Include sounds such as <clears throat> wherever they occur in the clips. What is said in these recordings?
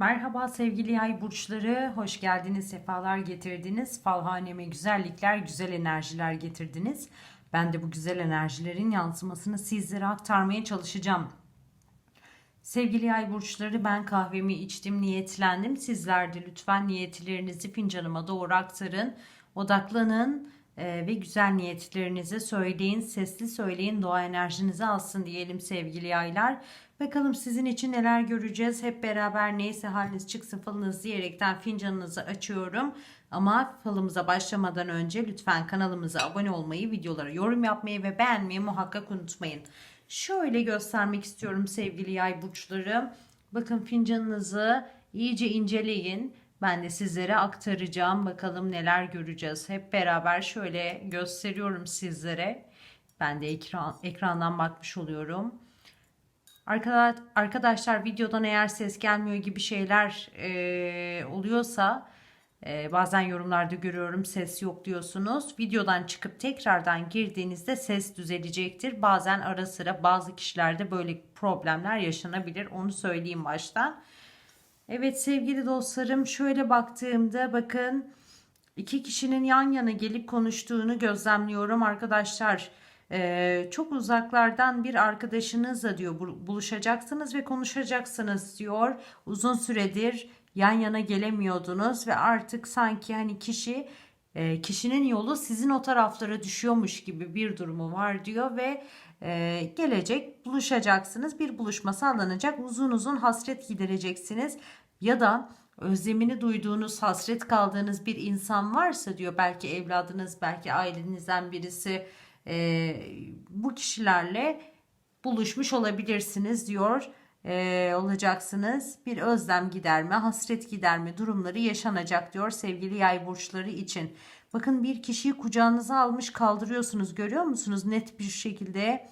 Merhaba sevgili yay burçları, hoş geldiniz, sefalar getirdiniz. Falhaneme güzellikler, güzel enerjiler getirdiniz. Ben de bu güzel enerjilerin yansımasını sizlere aktarmaya çalışacağım. Sevgili yay burçları ben kahvemi içtim, niyetlendim. Sizler de lütfen niyetlerinizi fincanıma doğru aktarın. Odaklanın e, ve güzel niyetlerinizi söyleyin, sesli söyleyin, doğa enerjinizi alsın diyelim sevgili yaylar. Bakalım sizin için neler göreceğiz. Hep beraber neyse haliniz çıksın falınız diyerekten fincanınızı açıyorum. Ama falımıza başlamadan önce lütfen kanalımıza abone olmayı, videolara yorum yapmayı ve beğenmeyi muhakkak unutmayın. Şöyle göstermek istiyorum sevgili yay burçları. Bakın fincanınızı iyice inceleyin. Ben de sizlere aktaracağım. Bakalım neler göreceğiz. Hep beraber şöyle gösteriyorum sizlere. Ben de ekran, ekrandan bakmış oluyorum. Arkadaşlar videodan eğer ses gelmiyor gibi şeyler e, oluyorsa e, bazen yorumlarda görüyorum ses yok diyorsunuz. Videodan çıkıp tekrardan girdiğinizde ses düzelecektir. Bazen ara sıra bazı kişilerde böyle problemler yaşanabilir. Onu söyleyeyim baştan. Evet sevgili dostlarım şöyle baktığımda bakın iki kişinin yan yana gelip konuştuğunu gözlemliyorum arkadaşlar. Çok uzaklardan bir arkadaşınızla diyor buluşacaksınız ve konuşacaksınız diyor. Uzun süredir yan yana gelemiyordunuz ve artık sanki hani kişi kişinin yolu sizin o taraflara düşüyormuş gibi bir durumu var diyor ve gelecek buluşacaksınız. Bir buluşma sağlanacak. Uzun uzun hasret gidereceksiniz ya da özlemini duyduğunuz, hasret kaldığınız bir insan varsa diyor belki evladınız, belki ailenizden birisi e, bu kişilerle buluşmuş olabilirsiniz diyor e, olacaksınız. Bir özlem giderme, hasret giderme durumları yaşanacak diyor sevgili yay burçları için. Bakın bir kişiyi kucağınıza almış kaldırıyorsunuz görüyor musunuz? Net bir şekilde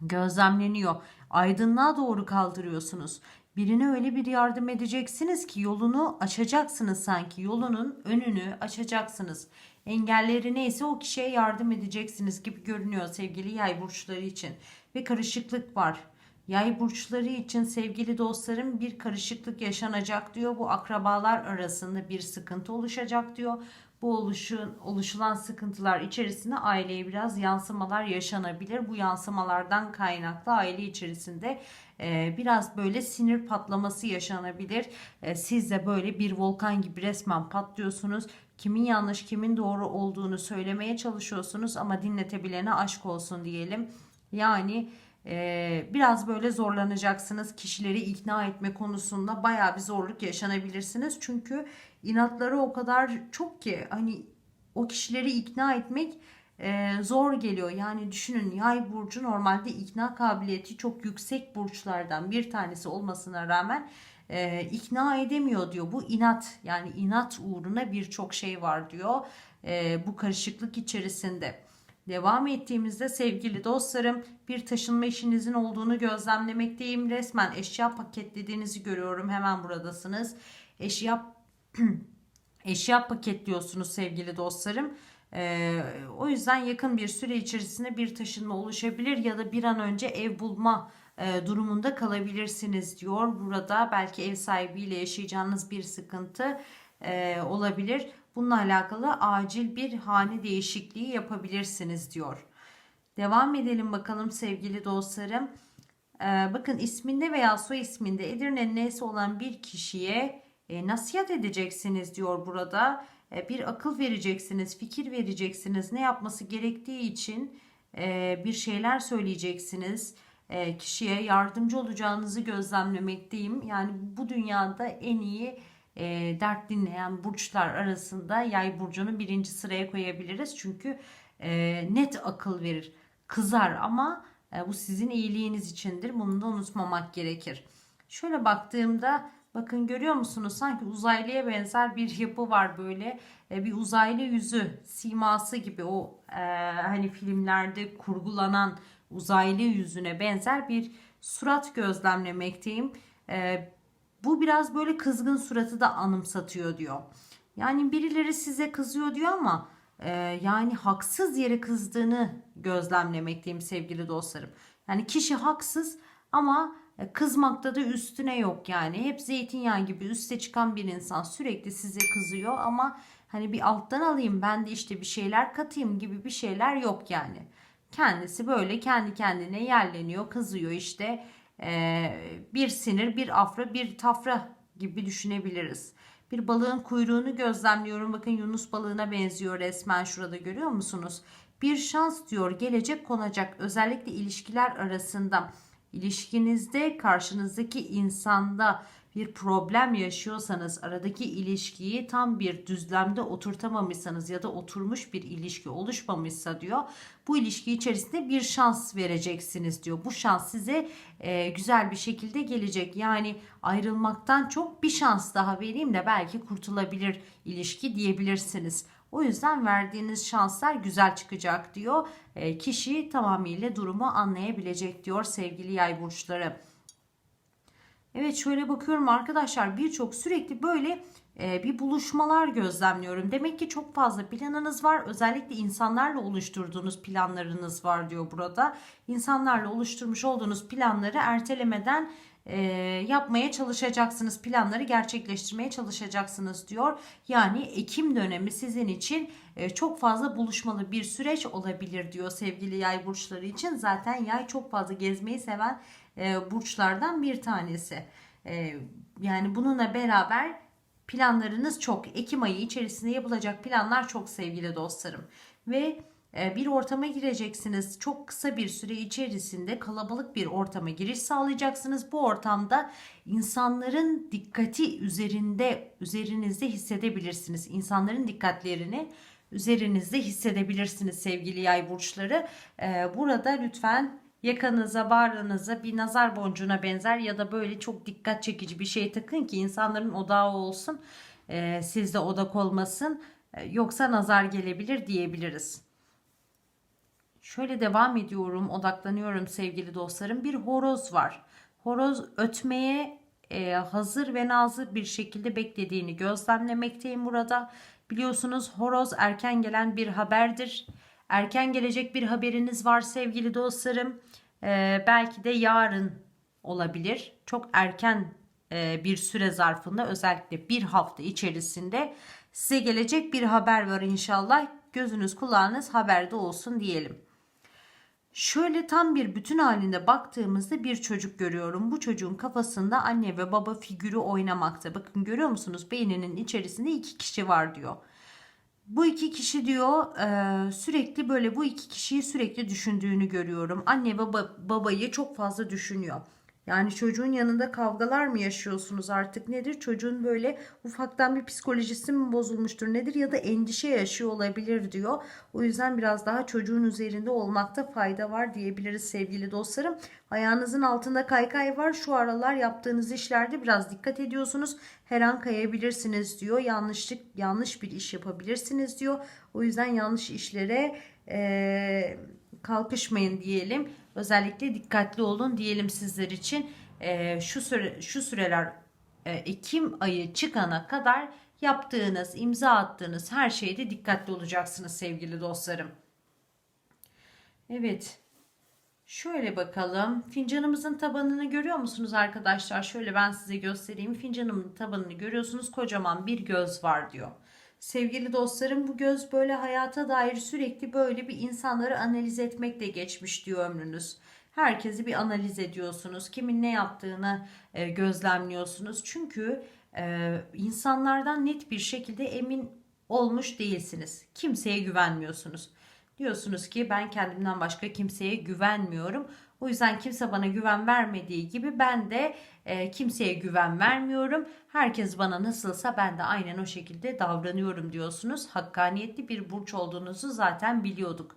gözlemleniyor. Aydınlığa doğru kaldırıyorsunuz. Birine öyle bir yardım edeceksiniz ki yolunu açacaksınız sanki. Yolunun önünü açacaksınız. Engelleri neyse o kişiye yardım edeceksiniz gibi görünüyor sevgili yay burçları için. Ve karışıklık var. Yay burçları için sevgili dostlarım bir karışıklık yaşanacak diyor. Bu akrabalar arasında bir sıkıntı oluşacak diyor. Bu oluşun, oluşulan sıkıntılar içerisinde aileye biraz yansımalar yaşanabilir. Bu yansımalardan kaynaklı aile içerisinde e, biraz böyle sinir patlaması yaşanabilir. E, siz de böyle bir volkan gibi resmen patlıyorsunuz. Kimin yanlış kimin doğru olduğunu söylemeye çalışıyorsunuz ama dinletebilene aşk olsun diyelim. Yani ee, biraz böyle zorlanacaksınız. Kişileri ikna etme konusunda baya bir zorluk yaşanabilirsiniz. Çünkü inatları o kadar çok ki hani o kişileri ikna etmek e, zor geliyor. Yani düşünün yay burcu normalde ikna kabiliyeti çok yüksek burçlardan bir tanesi olmasına rağmen e, ikna edemiyor diyor. Bu inat yani inat uğruna birçok şey var diyor e, bu karışıklık içerisinde. Devam ettiğimizde sevgili dostlarım bir taşınma işinizin olduğunu gözlemlemekteyim. Resmen eşya paketlediğinizi görüyorum. Hemen buradasınız. Eşya <clears throat> eşya paketliyorsunuz sevgili dostlarım. Ee, o yüzden yakın bir süre içerisinde bir taşınma oluşabilir ya da bir an önce ev bulma e, durumunda kalabilirsiniz diyor. Burada belki ev sahibiyle yaşayacağınız bir sıkıntı e, olabilir. Bununla alakalı acil bir hane değişikliği yapabilirsiniz diyor. Devam edelim bakalım sevgili dostlarım. Ee, bakın isminde veya soy isminde Edirne'nin neyse olan bir kişiye e, nasihat edeceksiniz diyor burada. E, bir akıl vereceksiniz, fikir vereceksiniz. Ne yapması gerektiği için e, bir şeyler söyleyeceksiniz. E, kişiye yardımcı olacağınızı gözlemlemekteyim. Yani bu dünyada en iyi dert dinleyen burçlar arasında yay burcunu birinci sıraya koyabiliriz. Çünkü net akıl verir. Kızar ama bu sizin iyiliğiniz içindir. Bunu da unutmamak gerekir. Şöyle baktığımda bakın görüyor musunuz? Sanki uzaylıya benzer bir yapı var böyle. E, bir uzaylı yüzü siması gibi o e, hani filmlerde kurgulanan uzaylı yüzüne benzer bir surat gözlemlemekteyim. E, bu biraz böyle kızgın suratı da anımsatıyor diyor. Yani birileri size kızıyor diyor ama e, yani haksız yere kızdığını gözlemlemekteyim sevgili dostlarım. Yani kişi haksız ama Kızmakta da üstüne yok yani. Hep zeytinyağı gibi üste çıkan bir insan sürekli size kızıyor ama hani bir alttan alayım ben de işte bir şeyler katayım gibi bir şeyler yok yani. Kendisi böyle kendi kendine yerleniyor, kızıyor işte. Ee, bir sinir, bir afra, bir tafra gibi düşünebiliriz. Bir balığın kuyruğunu gözlemliyorum. Bakın Yunus balığına benziyor resmen şurada görüyor musunuz? Bir şans diyor gelecek konacak özellikle ilişkiler arasında ilişkinizde karşınızdaki insanda bir problem yaşıyorsanız aradaki ilişkiyi tam bir düzlemde oturtamamışsanız ya da oturmuş bir ilişki oluşmamışsa diyor bu ilişki içerisinde bir şans vereceksiniz diyor. Bu şans size e, güzel bir şekilde gelecek. Yani ayrılmaktan çok bir şans daha vereyim de belki kurtulabilir ilişki diyebilirsiniz. O yüzden verdiğiniz şanslar güzel çıkacak diyor. E, kişi tamamıyla durumu anlayabilecek diyor sevgili yay burçları. Evet şöyle bakıyorum arkadaşlar birçok sürekli böyle bir buluşmalar gözlemliyorum. Demek ki çok fazla planınız var. Özellikle insanlarla oluşturduğunuz planlarınız var diyor burada. İnsanlarla oluşturmuş olduğunuz planları ertelemeden e, yapmaya çalışacaksınız. Planları gerçekleştirmeye çalışacaksınız diyor. Yani Ekim dönemi sizin için e, çok fazla buluşmalı bir süreç olabilir diyor sevgili yay burçları için. Zaten yay çok fazla gezmeyi seven e, burçlardan bir tanesi. E, yani bununla beraber planlarınız çok. Ekim ayı içerisinde yapılacak planlar çok sevgili dostlarım. Ve e, bir ortama gireceksiniz. Çok kısa bir süre içerisinde kalabalık bir ortama giriş sağlayacaksınız. Bu ortamda insanların dikkati üzerinde üzerinizde hissedebilirsiniz. İnsanların dikkatlerini üzerinizde hissedebilirsiniz sevgili yay burçları. E, burada lütfen yakanıza, bağrınıza bir nazar boncuğuna benzer ya da böyle çok dikkat çekici bir şey takın ki insanların odağı olsun. E, sizde odak olmasın. E, yoksa nazar gelebilir diyebiliriz. Şöyle devam ediyorum, odaklanıyorum sevgili dostlarım. Bir horoz var. Horoz ötmeye e, hazır ve nazır bir şekilde beklediğini gözlemlemekteyim burada. Biliyorsunuz horoz erken gelen bir haberdir. Erken gelecek bir haberiniz var sevgili dostlarım. E, belki de yarın olabilir. Çok erken e, bir süre zarfında özellikle bir hafta içerisinde size gelecek bir haber var inşallah. Gözünüz kulağınız haberde olsun diyelim. Şöyle tam bir bütün halinde baktığımızda bir çocuk görüyorum. Bu çocuğun kafasında anne ve baba figürü oynamakta. Bakın görüyor musunuz? Beyninin içerisinde iki kişi var diyor. Bu iki kişi diyor e, sürekli böyle bu iki kişiyi sürekli düşündüğünü görüyorum. Anne baba babayı çok fazla düşünüyor. Yani çocuğun yanında kavgalar mı yaşıyorsunuz artık nedir? Çocuğun böyle ufaktan bir psikolojisi mi bozulmuştur nedir ya da endişe yaşıyor olabilir diyor. O yüzden biraz daha çocuğun üzerinde olmakta fayda var diyebiliriz sevgili dostlarım. Ayağınızın altında kaykay var. Şu aralar yaptığınız işlerde biraz dikkat ediyorsunuz. Her an kayabilirsiniz diyor. Yanlışlık yanlış bir iş yapabilirsiniz diyor. O yüzden yanlış işlere ee, kalkışmayın diyelim. Özellikle dikkatli olun diyelim sizler için. E, şu süre şu süreler e, Ekim ayı çıkana kadar yaptığınız, imza attığınız her şeyde dikkatli olacaksınız sevgili dostlarım. Evet. Şöyle bakalım. Fincanımızın tabanını görüyor musunuz arkadaşlar? Şöyle ben size göstereyim. Fincanımın tabanını görüyorsunuz. Kocaman bir göz var diyor. Sevgili dostlarım bu göz böyle hayata dair sürekli böyle bir insanları analiz etmekle geçmiş diyor ömrünüz. Herkesi bir analiz ediyorsunuz. Kimin ne yaptığını e, gözlemliyorsunuz. Çünkü e, insanlardan net bir şekilde emin olmuş değilsiniz. Kimseye güvenmiyorsunuz. Diyorsunuz ki ben kendimden başka kimseye güvenmiyorum. O yüzden kimse bana güven vermediği gibi ben de e, kimseye güven vermiyorum. Herkes bana nasılsa ben de aynen o şekilde davranıyorum diyorsunuz. Hakkaniyetli bir burç olduğunuzu zaten biliyorduk.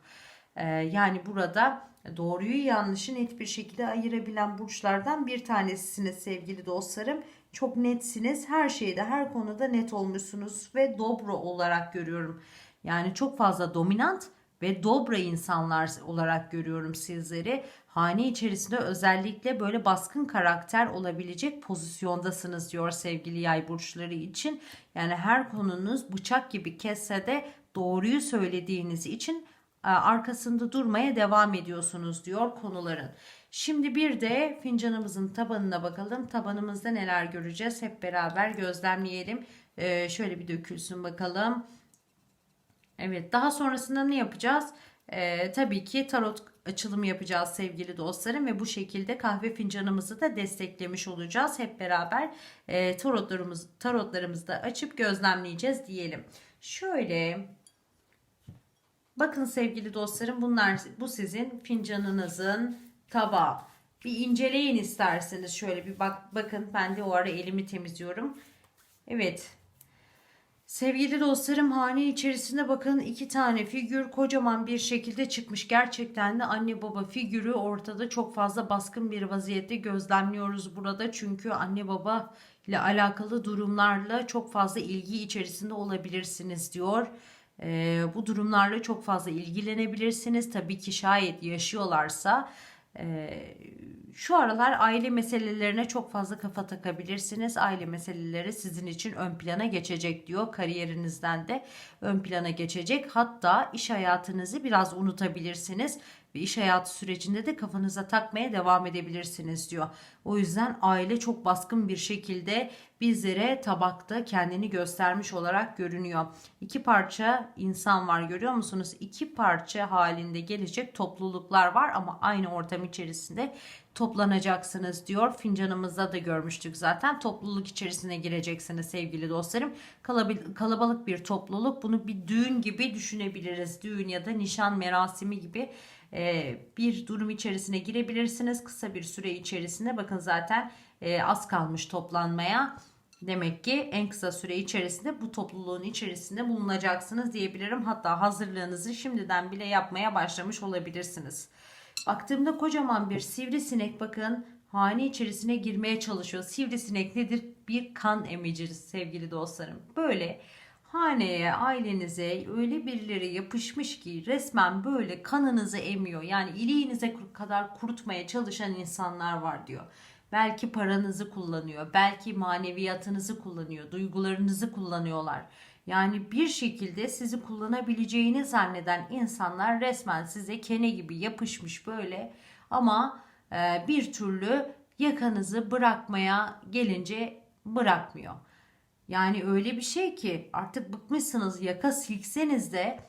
E, yani burada doğruyu yanlışı net bir şekilde ayırabilen burçlardan bir tanesisiniz sevgili dostlarım. Çok netsiniz. Her şeyde, her konuda net olmuşsunuz ve dobro olarak görüyorum. Yani çok fazla dominant ve dobra insanlar olarak görüyorum sizleri. Hane içerisinde özellikle böyle baskın karakter olabilecek pozisyondasınız diyor sevgili yay burçları için. Yani her konunuz bıçak gibi kesse de doğruyu söylediğiniz için e, arkasında durmaya devam ediyorsunuz diyor konuların. Şimdi bir de fincanımızın tabanına bakalım. Tabanımızda neler göreceğiz? Hep beraber gözlemleyelim. Ee, şöyle bir dökülsün bakalım. Evet daha sonrasında ne yapacağız? Ee, tabii ki tarot açılımı yapacağız sevgili dostlarım ve bu şekilde kahve fincanımızı da desteklemiş olacağız. Hep beraber e, tarotlarımız, tarotlarımızı da açıp gözlemleyeceğiz diyelim. Şöyle bakın sevgili dostlarım bunlar bu sizin fincanınızın tabağı. Bir inceleyin isterseniz şöyle bir bak bakın ben de o ara elimi temizliyorum. Evet Sevgili dostlarım hane içerisinde bakın iki tane figür kocaman bir şekilde çıkmış. Gerçekten de anne baba figürü ortada çok fazla baskın bir vaziyette gözlemliyoruz burada. Çünkü anne baba ile alakalı durumlarla çok fazla ilgi içerisinde olabilirsiniz diyor. Ee, bu durumlarla çok fazla ilgilenebilirsiniz. Tabii ki şayet yaşıyorlarsa şu aralar aile meselelerine çok fazla kafa takabilirsiniz. Aile meseleleri sizin için ön plana geçecek diyor. Kariyerinizden de ön plana geçecek. Hatta iş hayatınızı biraz unutabilirsiniz ve iş hayatı sürecinde de kafanıza takmaya devam edebilirsiniz diyor. O yüzden aile çok baskın bir şekilde bizlere tabakta kendini göstermiş olarak görünüyor. İki parça insan var görüyor musunuz? İki parça halinde gelecek topluluklar var ama aynı ortam içerisinde toplanacaksınız diyor. Fincanımızda da görmüştük zaten. Topluluk içerisine gireceksiniz sevgili dostlarım. Kalabalık bir topluluk. Bunu bir düğün gibi düşünebiliriz. Düğün ya da nişan merasimi gibi bir durum içerisine girebilirsiniz. Kısa bir süre içerisinde bakın zaten e, az kalmış toplanmaya. Demek ki en kısa süre içerisinde bu topluluğun içerisinde bulunacaksınız diyebilirim. Hatta hazırlığınızı şimdiden bile yapmaya başlamış olabilirsiniz. Baktığımda kocaman bir sivrisinek bakın hane içerisine girmeye çalışıyor. Sivrisinek nedir? Bir kan emici sevgili dostlarım. Böyle haneye, ailenize öyle birileri yapışmış ki resmen böyle kanınızı emiyor. Yani iliğinize kadar kurutmaya çalışan insanlar var diyor. Belki paranızı kullanıyor, belki maneviyatınızı kullanıyor, duygularınızı kullanıyorlar. Yani bir şekilde sizi kullanabileceğini zanneden insanlar resmen size kene gibi yapışmış böyle ama e, bir türlü yakanızı bırakmaya gelince bırakmıyor. Yani öyle bir şey ki artık bıkmışsınız yaka silkseniz de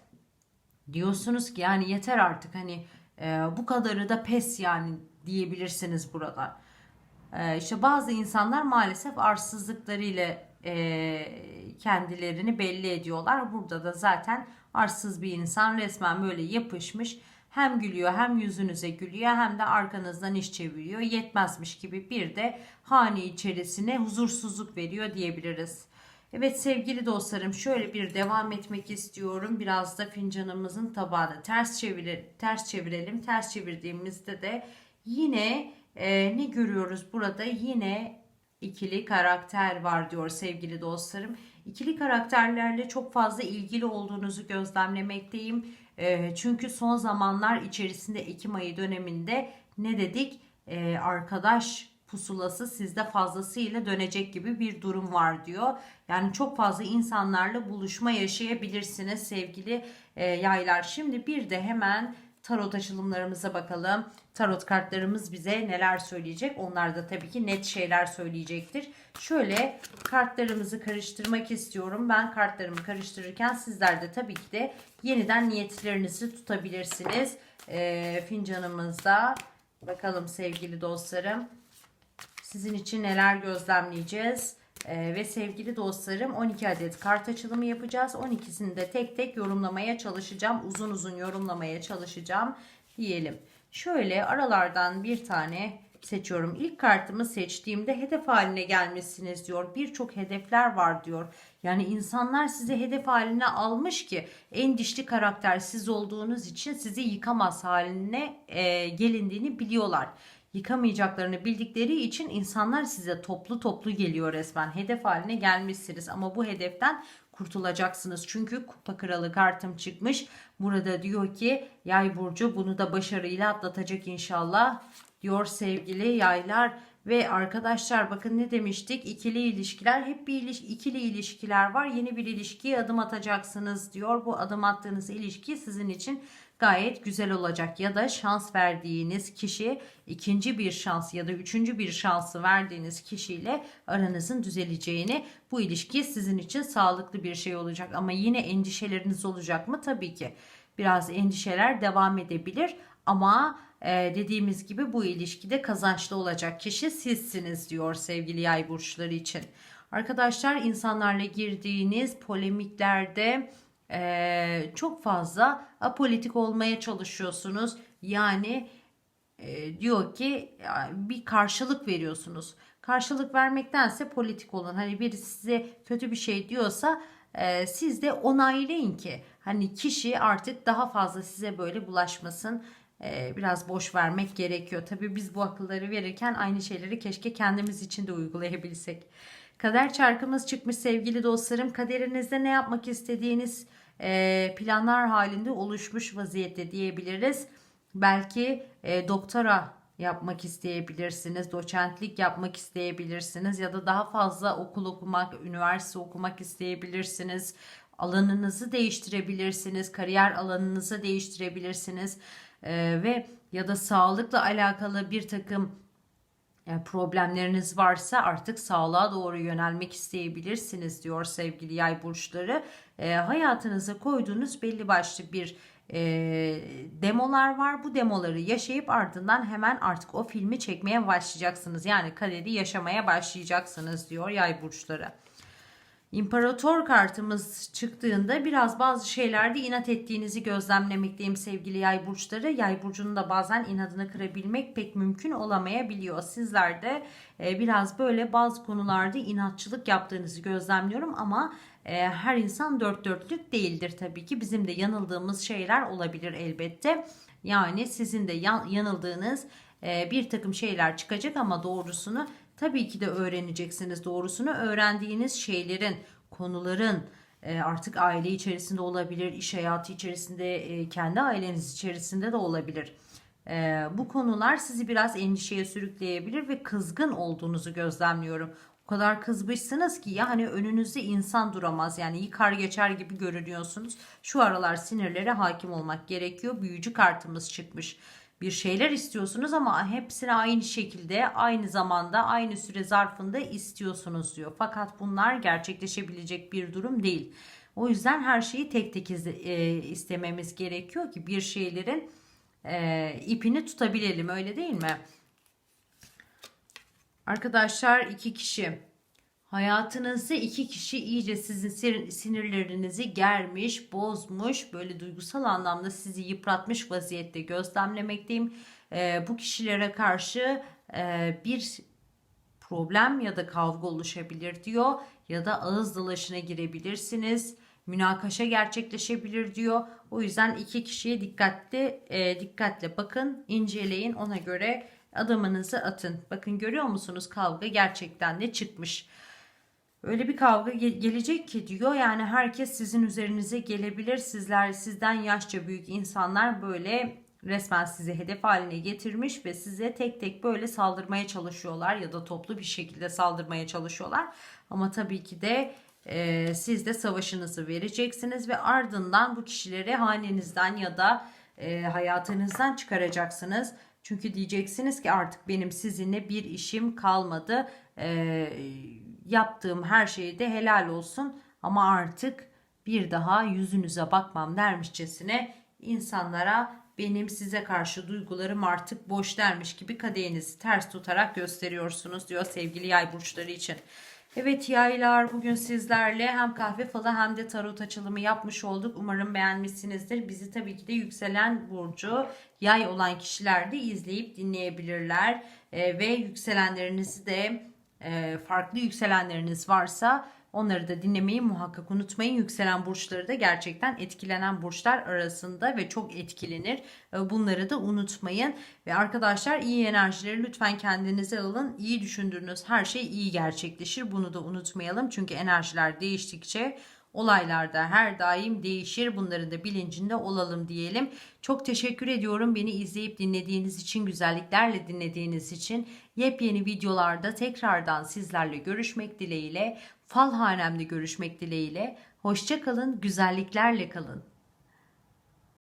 diyorsunuz ki yani yeter artık hani e, bu kadarı da pes yani diyebilirsiniz burada. E, işte bazı insanlar maalesef arsızlıklarıyla e, kendilerini belli ediyorlar. Burada da zaten arsız bir insan resmen böyle yapışmış hem gülüyor hem yüzünüze gülüyor hem de arkanızdan iş çeviriyor. Yetmezmiş gibi bir de hane içerisine huzursuzluk veriyor diyebiliriz. Evet sevgili dostlarım şöyle bir devam etmek istiyorum. Biraz da fincanımızın tabağını ters çevirelim. Ters çevirelim. Ters çevirdiğimizde de yine e, ne görüyoruz burada? Yine ikili karakter var diyor sevgili dostlarım. İkili karakterlerle çok fazla ilgili olduğunuzu gözlemlemekteyim. E, çünkü son zamanlar içerisinde Ekim ayı döneminde ne dedik? E, arkadaş pusulası sizde fazlasıyla dönecek gibi bir durum var diyor. Yani çok fazla insanlarla buluşma yaşayabilirsiniz sevgili e, yaylar. Şimdi bir de hemen tarot açılımlarımıza bakalım. Tarot kartlarımız bize neler söyleyecek? Onlar da tabii ki net şeyler söyleyecektir. Şöyle kartlarımızı karıştırmak istiyorum. Ben kartlarımı karıştırırken sizler de tabii ki de yeniden niyetlerinizi tutabilirsiniz. E, fincanımızda bakalım sevgili dostlarım. Sizin için neler gözlemleyeceğiz? Ee, ve sevgili dostlarım 12 adet kart açılımı yapacağız. 12'sini de tek tek yorumlamaya çalışacağım. Uzun uzun yorumlamaya çalışacağım diyelim. Şöyle aralardan bir tane seçiyorum. İlk kartımı seçtiğimde hedef haline gelmişsiniz diyor. Birçok hedefler var diyor. Yani insanlar sizi hedef haline almış ki en dişli karakter siz olduğunuz için sizi yıkamaz haline e, gelindiğini biliyorlar yıkamayacaklarını bildikleri için insanlar size toplu toplu geliyor resmen. Hedef haline gelmişsiniz ama bu hedeften kurtulacaksınız. Çünkü kupa kralı kartım çıkmış. Burada diyor ki yay burcu bunu da başarıyla atlatacak inşallah diyor sevgili yaylar. Ve arkadaşlar bakın ne demiştik? İkili ilişkiler hep bir iliş ikili ilişkiler var. Yeni bir ilişkiye adım atacaksınız diyor. Bu adım attığınız ilişki sizin için gayet güzel olacak ya da şans verdiğiniz kişi ikinci bir şans ya da üçüncü bir şansı verdiğiniz kişiyle aranızın düzeleceğini bu ilişki sizin için sağlıklı bir şey olacak. Ama yine endişeleriniz olacak mı? Tabii ki. Biraz endişeler devam edebilir ama e, dediğimiz gibi bu ilişkide kazançlı olacak kişi sizsiniz diyor sevgili yay burçları için. Arkadaşlar insanlarla girdiğiniz polemiklerde e, çok fazla apolitik olmaya çalışıyorsunuz. Yani e, diyor ki bir karşılık veriyorsunuz. Karşılık vermektense politik olun. Hani biri size kötü bir şey diyorsa e, siz de onaylayın ki hani kişi artık daha fazla size böyle bulaşmasın. Biraz boş vermek gerekiyor. Tabii biz bu akılları verirken aynı şeyleri keşke kendimiz için de uygulayabilsek. Kader çarkımız çıkmış sevgili dostlarım. Kaderinizde ne yapmak istediğiniz planlar halinde oluşmuş vaziyette diyebiliriz. Belki e, doktora yapmak isteyebilirsiniz, doçentlik yapmak isteyebilirsiniz ya da daha fazla okul okumak, üniversite okumak isteyebilirsiniz. Alanınızı değiştirebilirsiniz, kariyer alanınızı değiştirebilirsiniz E, ve ya da sağlıkla alakalı bir takım problemleriniz varsa artık sağlığa doğru yönelmek isteyebilirsiniz diyor sevgili yay burçları. E, hayatınıza koyduğunuz belli başlı bir e, demolar var. Bu demoları yaşayıp ardından hemen artık o filmi çekmeye başlayacaksınız. Yani kaderi yaşamaya başlayacaksınız diyor yay burçları. İmparator kartımız çıktığında biraz bazı şeylerde inat ettiğinizi gözlemlemekteyim sevgili yay burçları. Yay burcunun da bazen inadını kırabilmek pek mümkün olamayabiliyor. Sizler de e, biraz böyle bazı konularda inatçılık yaptığınızı gözlemliyorum ama e, her insan dört dörtlük değildir tabii ki. Bizim de yanıldığımız şeyler olabilir elbette. Yani sizin de yan, yanıldığınız e, bir takım şeyler çıkacak ama doğrusunu tabii ki de öğreneceksiniz. Doğrusunu öğrendiğiniz şeylerin, konuların e, artık aile içerisinde olabilir, iş hayatı içerisinde, e, kendi aileniz içerisinde de olabilir. E, bu konular sizi biraz endişeye sürükleyebilir ve kızgın olduğunuzu gözlemliyorum. O kadar kızmışsınız ki ya hani önünüzde insan duramaz yani yıkar geçer gibi görünüyorsunuz. Şu aralar sinirlere hakim olmak gerekiyor. Büyücü kartımız çıkmış bir şeyler istiyorsunuz ama hepsini aynı şekilde aynı zamanda aynı süre zarfında istiyorsunuz diyor. Fakat bunlar gerçekleşebilecek bir durum değil. O yüzden her şeyi tek tek e, istememiz gerekiyor ki bir şeylerin e, ipini tutabilelim öyle değil mi? Arkadaşlar iki kişi Hayatınızda iki kişi iyice sizin sinirlerinizi germiş, bozmuş, böyle duygusal anlamda sizi yıpratmış vaziyette gözlemlemekteyim. Ee, bu kişilere karşı e, bir problem ya da kavga oluşabilir diyor ya da ağız dalaşına girebilirsiniz. Münakaşa gerçekleşebilir diyor. O yüzden iki kişiye dikkatli e, dikkatle bakın, inceleyin. Ona göre adımınızı atın. Bakın görüyor musunuz kavga gerçekten de çıkmış. Öyle bir kavga gelecek ki diyor yani herkes sizin üzerinize gelebilir. Sizler sizden yaşça büyük insanlar böyle resmen sizi hedef haline getirmiş ve size tek tek böyle saldırmaya çalışıyorlar ya da toplu bir şekilde saldırmaya çalışıyorlar. Ama tabii ki de e, siz de savaşınızı vereceksiniz ve ardından bu kişileri hanenizden ya da e, hayatınızdan çıkaracaksınız. Çünkü diyeceksiniz ki artık benim sizinle bir işim kalmadı. Eee yaptığım her şeyde helal olsun ama artık bir daha yüzünüze bakmam dermişçesine insanlara benim size karşı duygularım artık boş dermiş gibi kadehinizi ters tutarak gösteriyorsunuz diyor sevgili yay burçları için. Evet yaylar bugün sizlerle hem kahve falı hem de tarot açılımı yapmış olduk. Umarım beğenmişsinizdir. Bizi tabii ki de yükselen burcu yay olan kişiler de izleyip dinleyebilirler. Ee, ve yükselenlerinizi de farklı yükselenleriniz varsa onları da dinlemeyi muhakkak unutmayın. Yükselen burçları da gerçekten etkilenen burçlar arasında ve çok etkilenir. E, bunları da unutmayın. Ve arkadaşlar iyi enerjileri lütfen kendinize alın. İyi düşündüğünüz her şey iyi gerçekleşir. Bunu da unutmayalım. Çünkü enerjiler değiştikçe Olaylar da her daim değişir. Bunların da bilincinde olalım diyelim. Çok teşekkür ediyorum beni izleyip dinlediğiniz için, güzelliklerle dinlediğiniz için. Yepyeni videolarda tekrardan sizlerle görüşmek dileğiyle, fal hanemde görüşmek dileğiyle. Hoşça kalın, güzelliklerle kalın.